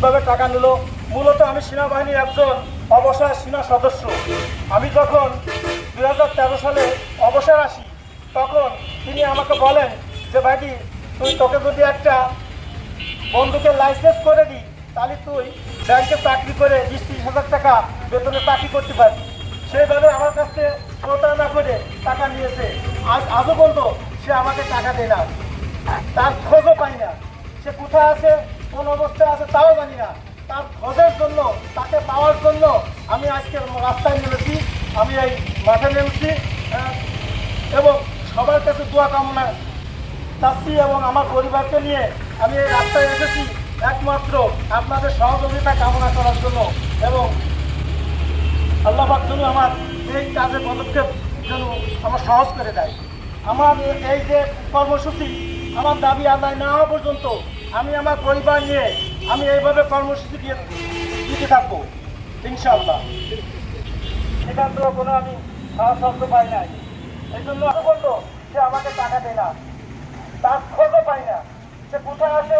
কীভাবে টাকা নিল? মূলত আমি সেনাবাহিনীর একজন অবসর সেনা সদস্য। আমি যখন দু হাজার তেরো সালে অবসর আসি, তখন তিনি আমাকে বলেন যে, ভাইটি, তুই তোকে যদি একটা বন্ধুকে লাইসেন্স করে দিই, তাহলে তুই ব্যাংকে চাকরি করে বিশ ত্রিশ হাজার টাকা বেতনে চাকরি করতে পারবি। সেইভাবে আমার কাছে প্রতারণা করে টাকা নিয়েছে। আজ আজও পর্যন্ত সে আমাকে টাকা দেয় না, তার খোঁজও পাই না। সে কোথায় আছে? কোন অবস্থায় আছে তাও জানি না। তার খোঁজের জন্য, তাকে পাওয়ার জন্য আমি আজকে রাস্তায় নেমেছি, আমি এই মাঠে নেমেছি এবং সবার কাছে দোয়া কামনা চাচ্ছি এবং আমার পরিবারকে নিয়ে আমি এই রাস্তায় এসেছি একমাত্র আপনাদের সহযোগিতা কামনা করার জন্য এবং আল্লাহ যেন আমার এই কাজে পদক্ষেপ যেন আমার সহজ করে দেয়। আমার এই যে কর্মসূচি আমার দাবি আদায় না হওয়া পর্যন্ত আমি আমার পরিবার নিয়ে আমি এইভাবে কর্মসূচি দিয়ে দিতে থাকব, ইনশাআল্লাহ। সেখান থেকে কোনো আমি সাহসত্ব পাই নাই। এই জন্য বলতো যে আমাকে টাকা দেয় না। তার খোঁজও পাই না। সে কোথায় আছে